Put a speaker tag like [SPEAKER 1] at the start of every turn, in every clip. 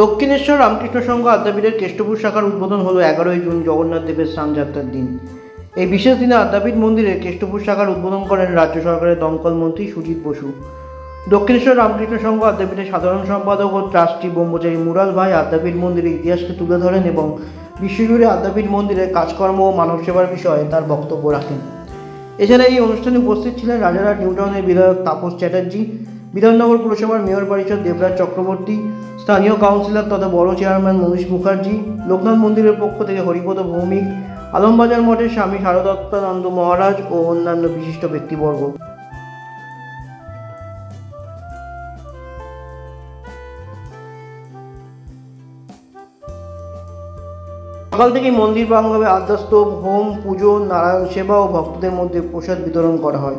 [SPEAKER 1] দক্ষিণেশ্বর রামকৃষ্ণ সংঘ আদ্যাপীঠের কেষ্টপুর শাখার উদ্বোধন হলো এগারোই জুন জগন্নাথ দেবের স্নানযাত্রার দিন। এই বিশেষ দিনে আদ্যাপীঠ মন্দিরে কেষ্টপুর শাখার উদ্বোধন করেন রাজ্য সরকারের দমকল মন্ত্রী সুজিত বসু। দক্ষিণেশ্বর রামকৃষ্ণ সংঘ আদ্যাপীঠের সাধারণ সম্পাদক ও ট্রাস্টি ব্রহ্মচারী মুরাল ভাই আদ্যাপীঠ মন্দিরের ইতিহাসকে তুলে ধরেন এবং বিশ্বজুড়ে আদ্যাপীঠ মন্দিরের কাজকর্ম ও মানব সেবার বিষয়ে তার বক্তব্য রাখেন। এছাড়া এই অনুষ্ঠানে উপস্থিত ছিলেন রাজারহাট নিউটাউনের বিধায়ক তাপস চ্যাটার্জি বিধাননগর পুরসভার মেয়র পরিষদ দেবরাজ চক্রবর্তী, স্থানীয় কাউন্সিলর তথা বড় চেয়ারম্যান মনীষ মুখার্জি, লোকনাথ মন্দিরের পক্ষ থেকে হরিপদ ভৌমিক, আলমবাজার মঠের স্বামী শারদত্তানন্দ মহারাজ ও অন্যান্য বিশিষ্ট ব্যক্তিবর্গ। সকাল থেকেই মন্দির প্রাঙ্গণে আদ্যাস্তব হোম, পুজো, নারায়ণ সেবা ও ভক্তদের মধ্যে প্রসাদ বিতরণ করা হয়।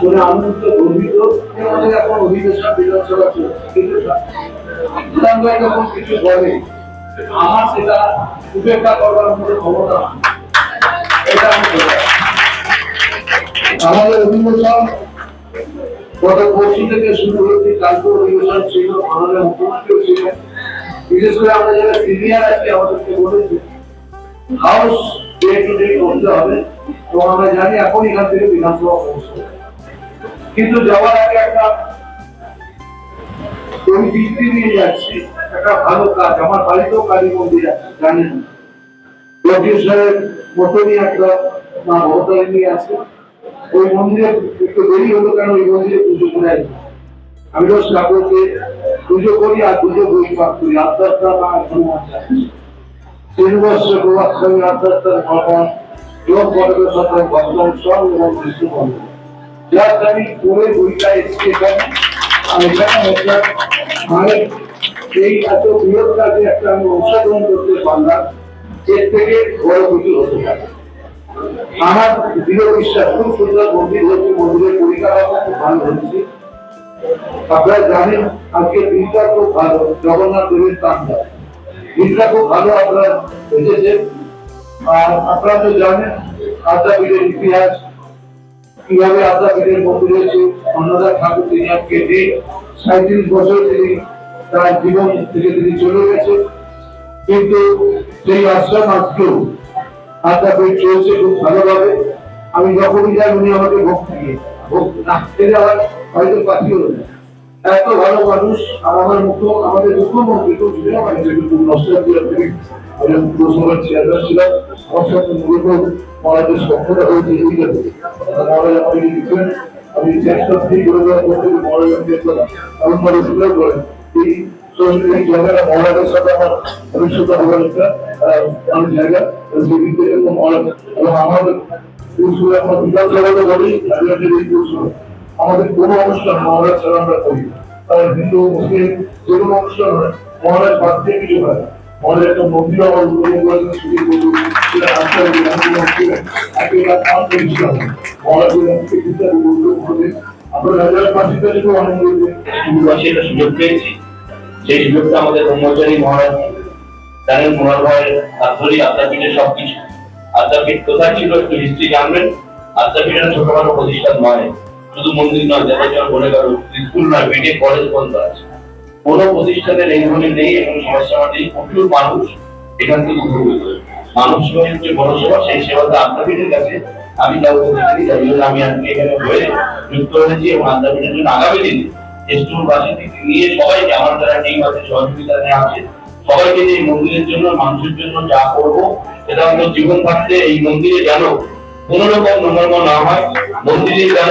[SPEAKER 1] করে
[SPEAKER 2] আনন্দ গর্বিত। আমাদের এখন অধিবেশন বিধানসভা কিন্তু বিধানসভা যখন কিছু বলে, আমার সেটা উপেক্ষা করবার মতো ক্ষমতা এটা আমি আমাদের অধিবেশন গত পরশু থেকে শুরু হয়েছে কালকে অধিবেশন ছিল, আমাদের মুখ্যমন্ত্রী ছিলেন। বিশেষ করে আমরা যারা সিনিয়র আছি, আমাদেরকে বলেছে হাউস ডে টু ডে করতে হবে। তো আমরা জানি এখন এখান থেকে বিধানসভা পৌঁছবে। কিন্তু যাওয়ার আগে একটা ওই বৃত্তি নিয়ে যাচ্ছি। একটা ভালো কাজ, আমার বাড়িতেও কালী মন্দির আছে, জানেন। প্রফেসরের মতনই একটা মা ভবতারিণী আছে ওই মন্দিরে একটু দেরি হলো ওই মন্দিরে পুজো করে আমি ঠাকুরকে পুজো করি আর পুজো পাঠ করি মা এখন শ্রীনিবাস গোবাস্বামী আত্মাত্মার ভগবান সাথে ভগবান সব এবং বন্ধু যার আমি পড়ে বইটা আর এখানে একটা মায়ের এই এত বৃহৎ কাজে একটা আমি অংশগ্রহণ করতে পারলাম, এর থেকে বড় কিছু হতে পারে। আমার দৃঢ় বিশ্বাস, খুব সুন্দর মন্দির হচ্ছে মন্দিরের পরিকাঠামো খুব ভালো হচ্ছে আপনারা জানেন, আজকে দিনটা খুব ভালো, জগন্নাথ দেবের তান্ডা দিনটা খুব ভালো আর আপনারা তো জানেন, আদ্যাপীঠের ইতিহাস কীভাবে আদ্যাপীঠের মন্দির হয়েছে, অন্নদা ঠাকুর তিনি আজকে যে সাঁত্রিশ বছর তিনি তার জীবন থেকে তিনি চলে গেছে। কিন্তু সেই আশ্রম আজকেও আদ্যাপীঠ চলছে খুব ভালোভাবে। আমি যখনই যাই, উনি আমাকে ভোগ দিয়ে ভোগ না খেলে আবার হয়তো পাঠিয়ে না এত ভালো মানুষ আর আমার মুখ্য আমাদের মুখ্যমন্ত্রী তো ছিল আমি যেটুকু নষ্ট করে পুরসভার চেয়ারম্যান ছিলাম। আমার সাথে মূলত মহারাজের সক্ষতা হয়েছে এই জায়গায় মহারাজ আমাকে লিখছেন আমি চেষ্টা ঠিক করে দেওয়ার পর মহারাজ আমাকে এমন ভাবে স্বীকার করেন এই এই একটা আমি এবং আমাদের পুরসভা আমরা বিধানসভাতে বলি রাজনীতির এই পুরসভা আমাদের কোনো অনুষ্ঠান মহারাজ ছাড়া আমরা করি না। হিন্দু, মুসলিম কোনো অনুষ্ঠান হয়, মহারাজ বাদ দিয়ে কিছু হয়
[SPEAKER 3] সেই সুযোগটা আমাদের ব্রহ্মচারী মহারাজ, জানেন ভাইয়ের আধ্বরি আদ্যাপীঠের সবকিছু। আদ্যাপীঠ কোথায় ছিল একটু হিস্ট্রি জানবেন। একটা ছোটখাটো প্রতিষ্ঠান নয়। শুধু মন্দির নয় দেবাচর বলে গেল স্কুল নয় বিটে কলেজ বন্ধ আছে। কোনো প্রতিষ্ঠানের এই ধরনের নেই এবং সমস্যা নেই, প্রচুর মানুষ এখান থেকে উপকৃত মানুষ বড় সেবা আমি জন্য আমি আজকে এখানে হয়ে যুক্ত হয়েছি এবং জন্য আগামী দিনে থেকে নিয়ে সবাইকে, আমার টিম আছে, সহযোগিতা নিয়ে আছে, সবাইকে মন্দিরের জন্য, মানুষের জন্য যা করব, সেটা হলো জীবন থাকতে এই মন্দিরে যেন কোন রকম না হয়, মন্দিরে যেন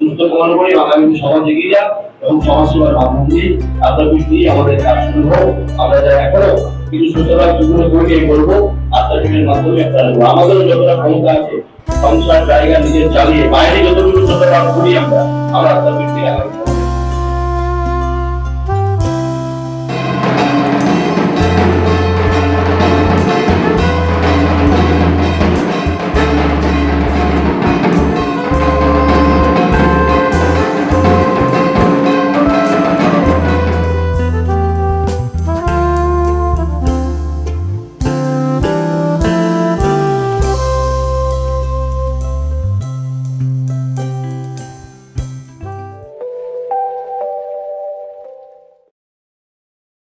[SPEAKER 3] সুস্থ প্রমাণ করে আগামী সমাজ এগিয়ে যাক এবং সমাজ সেবার মাধ্যম দিয়ে আপনার আমাদের কাজ শুরু হোক, আমরা যারা এখনও কিছু সুস্থতা যুগুলো করিয়ে করব আত্মাটিকের মাধ্যমে আমাদের যতটা ক্ষমতা আছে, সংসার, জায়গা নিজের চালিয়ে, বাইরে যতটুকু যতটা করি আমরা আমরা দিয়ে আগামী